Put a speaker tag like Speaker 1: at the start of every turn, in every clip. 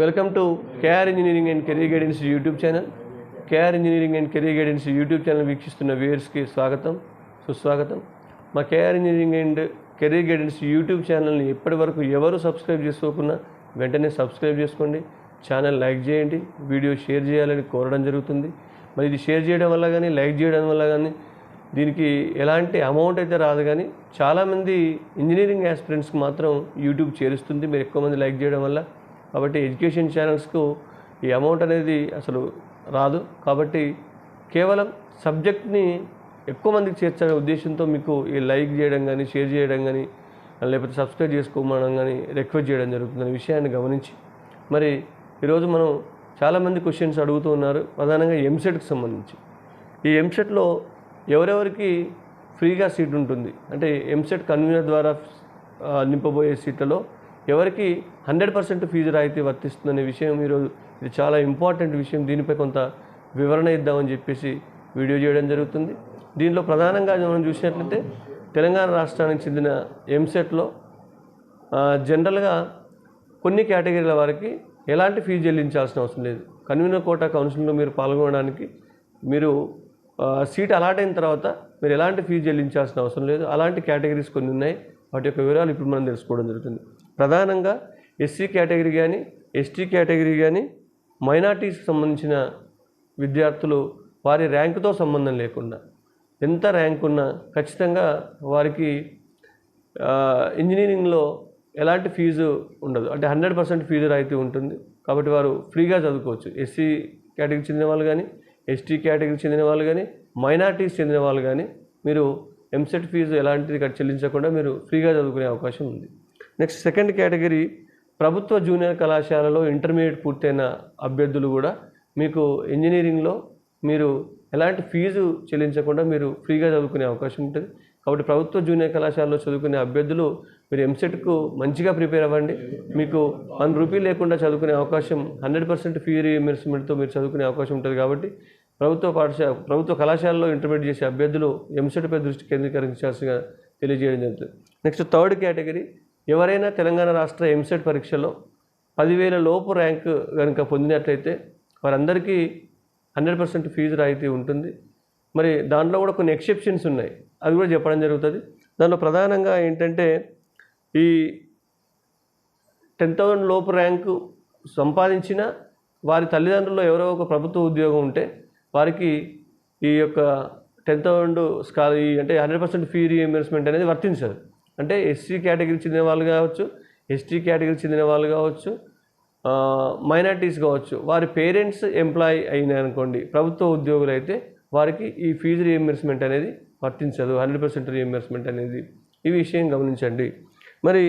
Speaker 1: Welcome to KR engineering and career guidance YouTube channel. KR engineering and career guidance YouTube channel వీక్షిస్తున్న వ్యూయర్స్కి స్వాగతం. సుస్వాగతం. మా KR engineering and career guidance YouTube ఛానల్ని ఇప్పటి వరకు ఎవరు సబ్స్క్రైబ్ చేసుకోకున్నా వెంటనే సబ్స్క్రైబ్ చేసుకోండి. ఛానల్ లైక్ చేయండి. వీడియో షేర్ చేయాలని కోరడం జరుగుతుంది. మరి ఇది షేర్ చేయడం వల్ల కానీ లైక్ చేయడం వల్ల కానీ దీనికి ఎలాంటి అమౌంట్ అయితే రాదు కానీ చాలామంది ఇంజనీరింగ్ యాస్పిరెంట్స్కి మాత్రం యూట్యూబ్ చేరుస్తుంది. మీరు ఎక్కువ మంది లైక్ చేయడం వల్ల కాబట్టి ఎడ్యుకేషన్ ఛానల్స్కు ఈ అమౌంట్ అనేది అసలు రాదు. కాబట్టి కేవలం సబ్జెక్ట్ని ఎక్కువ మందికి చేర్చే ఉద్దేశంతో మీకు ఈ లైక్ చేయడం కానీ షేర్ చేయడం కానీ లేకపోతే సబ్స్క్రైబ్ చేసుకోమడం కానీ రిక్వెస్ట్ చేయడం జరుగుతుంది విషయాన్ని గమనించి మరి ఈరోజు మనం చాలామంది క్వశ్చన్స్ అడుగుతూ ఉన్నారు. ప్రధానంగా ఎంసెట్కి సంబంధించి. ఈ ఎంసెట్లో ఎవరెవరికి ఫ్రీగా సీట్ ఉంటుంది? అంటే ఎంసెట్ కన్వీనర్ ద్వారా నింపబోయే సీట్లలో ఎవరికి హండ్రెడ్ పర్సెంట్ ఫీజు రాయితీ వర్తిస్తుందనే విషయం ఈరోజు ఇది చాలా ఇంపార్టెంట్ విషయం. దీనిపై కొంత వివరణ ఇద్దామని చెప్పేసి వీడియో చేయడం జరుగుతుంది. దీనిలో ప్రధానంగా మనం చూసినట్లయితే తెలంగాణ రాష్ట్రానికి చెందిన ఎంసెట్లో జనరల్గా కొన్ని కేటగిరీల వారికి ఎలాంటి ఫీజు చెల్లించాల్సిన అవసరం లేదు. కన్వీనర్ కోటా కౌన్సిల్లో మీరు పాల్గొనడానికి మీరు సీట్ అలాట్ అయిన తర్వాత మీరు ఎలాంటి ఫీజు చెల్లించాల్సిన అవసరం లేదు. అలాంటి కేటగిరీస్ కొన్ని ఉన్నాయి. వాటి యొక్క వివరాలు ఇప్పుడు మనం తెలుసుకోవడం జరుగుతుంది. ప్రధానంగా ఎస్సీ కేటగిరీ కానీ ఎస్టీ కేటగిరీ కానీ మైనార్టీస్కి సంబంధించిన విద్యార్థులు వారి ర్యాంకుతో సంబంధం లేకుండా ఎంత ర్యాంక్ ఉన్నా ఖచ్చితంగా వారికి ఇంజనీరింగ్లో ఎలాంటి ఫీజు ఉండదు. అంటే హండ్రెడ్ పర్సెంట్ ఫీజు రాయితీ ఉంటుంది. కాబట్టి వారు ఫ్రీగా చదువుకోవచ్చు. ఎస్సీ కేటగిరీ చెందిన వాళ్ళు కానీ ఎస్టీ కేటగిరీ చెందిన వాళ్ళు కానీ మైనార్టీస్ చెందిన వాళ్ళు కానీ మీరు ఎంసెట్ ఫీజు ఎలాంటిది చెల్లించకుండా మీరు ఫ్రీగా చదువుకునే అవకాశం ఉంది. నెక్స్ట్ సెకండ్ కేటగిరీ ప్రభుత్వ జూనియర్ కళాశాలలో ఇంటర్మీడియట్ పూర్తయిన అభ్యర్థులు కూడా మీకు ఇంజనీరింగ్లో మీరు ఎలాంటి ఫీజు చెల్లించకుండా మీరు ఫ్రీగా చదువుకునే అవకాశం ఉంటుంది. కాబట్టి ప్రభుత్వ జూనియర్ కళాశాలలో చదువుకునే అభ్యర్థులు మీరు ఎంసెట్కు మంచిగా ప్రిపేర్ అవ్వండి. మీకు వన్ రూపీ లేకుండా చదువుకునే అవకాశం హండ్రెడ్ పర్సెంట్ ఫీ రీఎంబర్స్మెంట్తో మీరు చదువుకునే అవకాశం ఉంటుంది కాబట్టి ప్రభుత్వ పాఠశాల ప్రభుత్వ కళాశాలలో ఇంటర్మీడియట్ చేసే అభ్యర్థులు ఎంసెట్పై దృష్టి కేంద్రీకరించాల్సిగా తెలియజేయడం జరుగుతుంది. నెక్స్ట్ థర్డ్ కేటగిరీ ఎవరైనా తెలంగాణ రాష్ట్ర ఎంసెట్ పరీక్షలో పదివేల లోపు ర్యాంక్ కనుక పొందినట్లయితే వారందరికీ హండ్రెడ్ పర్సెంట్ ఫీజు రాయితీ ఉంటుంది. మరి దాంట్లో కూడా కొన్ని ఎక్సెప్షన్స్ ఉన్నాయి. అది కూడా చెప్పడం జరుగుతుంది. దాంట్లో ప్రధానంగా ఏంటంటే ఈ టెన్ థౌజండ్ లోపు ర్యాంకు సంపాదించిన వారి తల్లిదండ్రుల్లో ఎవరో ఒక ప్రభుత్వ ఉద్యోగం ఉంటే వారికి ఈ యొక్క టెన్ థౌజండ్ స్కాల ఈ అంటే హండ్రెడ్ పర్సెంట్ ఫీ రీఎంబర్స్మెంట్ అనేది వర్తించదు. అంటే ఎస్సీ కేటగిరీ చెందిన వాళ్ళు కావచ్చు ఎస్టీ కేటగిరీ చెందిన వాళ్ళు కావచ్చు మైనార్టీస్ కావచ్చు వారి పేరెంట్స్ ఎంప్లాయ్ అయిన అనుకోండి ప్రభుత్వ ఉద్యోగులు అయితే వారికి ఈ ఫీజు రీఎంబర్స్మెంట్ అనేది వర్తించదు హండ్రెడ్ పర్సెంట్ రీఎంబర్స్మెంట్ అనేది. ఈ విషయం గమనించండి. మరి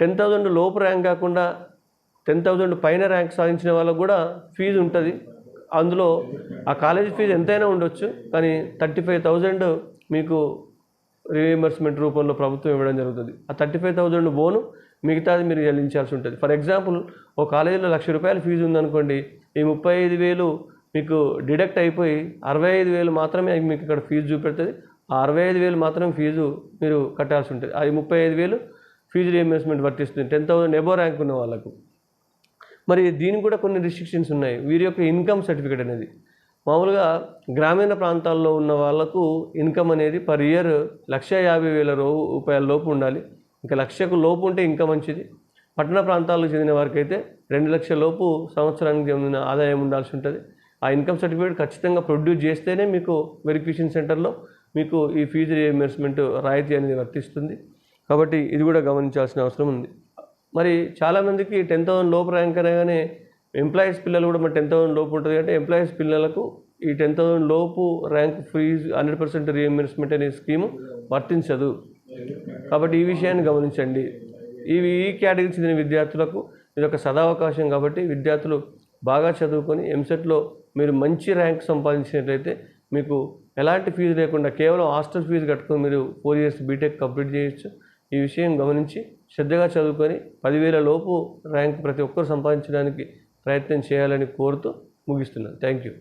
Speaker 1: టెన్ థౌజండ్ లోపు ర్యాంక్ కాకుండా టెన్ థౌజండ్ పైన ర్యాంక్ సాధించిన వాళ్ళకు కూడా ఫీజు ఉంటుంది. అందులో ఆ కాలేజీ ఫీజు ఎంతైనా ఉండొచ్చు కానీ థర్టీ ఫైవ్ థౌజండ్ మీకు రీఎంబర్స్మెంట్ రూపంలో ప్రభుత్వం ఇవ్వడం జరుగుతుంది. ఆ థర్టీ ఫైవ్ థౌజండ్ బోను మిగతాది మీరు చెల్లించాల్సి ఉంటుంది. ఫర్ ఎగ్జాంపుల్ ఓ కాలేజీలో లక్ష రూపాయల ఫీజు ఉందనుకోండి ఈ ముప్పై ఐదు వేలు మీకు డిడక్ట్ అయిపోయి అరవై ఐదు వేలు మాత్రమే మీకు ఇక్కడ ఫీజు చూపెడుతుంది. ఆ అరవై ఐదు వేలు మాత్రం ఫీజు మీరు కట్టాల్సి ఉంటుంది. అది ముప్పై ఐదు వేలు ఫీజు రీఎంబర్స్మెంట్ వర్తిస్తుంది. టెన్ థౌసండ్ ఎబో ర్యాంక్ ఉన్న వాళ్ళకు. మరి దీనికి కూడా కొన్ని రిస్ట్రిక్షన్స్ ఉన్నాయి. వీరి యొక్క ఇన్కమ్ సర్టిఫికేట్ అనేది. మామూలుగా గ్రామీణ ప్రాంతాల్లో ఉన్న వాళ్ళకు ఇన్కమ్ అనేది పర్ ఇయర్ లక్ష యాభై వేల రూపాయల లోపు ఉండాలి. ఇంకా లక్షకు లోపు ఉంటే ఇంకా మంచిది. పట్టణ ప్రాంతాలకు చెందిన వారికి అయితే రెండు లక్షల లోపు సంవత్సరానికి చెందిన ఆదాయం ఉండాల్సి ఉంటుంది. ఆ ఇన్కమ్ సర్టిఫికేట్ ఖచ్చితంగా ప్రొడ్యూస్ చేస్తేనే మీకు వెరిఫికేషన్ సెంటర్లో మీకు ఈ ఫీజు రియంబర్స్మెంట్ రాయితీ అనేది వర్తిస్తుంది. కాబట్టి ఇది కూడా గమనించాల్సిన అవసరం ఉంది. మరి చాలామందికి టెన్ థౌసండ్ లోపు ర్యాంక్ అనగానే ఎంప్లాయీస్ పిల్లలు కూడా మరి టెన్ థౌసండ్ లోపు ఉంటుంది అంటే ఎంప్లాయీస్ పిల్లలకు ఈ టెన్ థౌసండ్ లోపు rank fee hundred percent reimbursement అనే స్కీము వర్తించదు. కాబట్టి ఈ విషయాన్ని గమనించండి. ఇవి ఈ కేటగిరీ చెందిన విద్యార్థులకు ఇది ఒక సదావకాశం కాబట్టి విద్యార్థులు బాగా చదువుకొని ఎంసెట్లో మీరు మంచి ర్యాంక్ సంపాదించినట్లయితే మీకు ఎలాంటి ఫీజు లేకుండా కేవలం హాస్టల్ ఫీజు కట్టుకొని మీరు ఫోర్ ఇయర్స్ బీటెక్ కంప్లీట్ చేయొచ్చు. ఈ విషయం గమనించి శ్రద్ధగా చదువుకొని పదివేల లోపు ర్యాంక్ ప్రతి ఒక్కరు సంపాదించడానికి ప్రయత్నం చేయాలని కోరుతూ ముగిస్తున్నాను. Thank you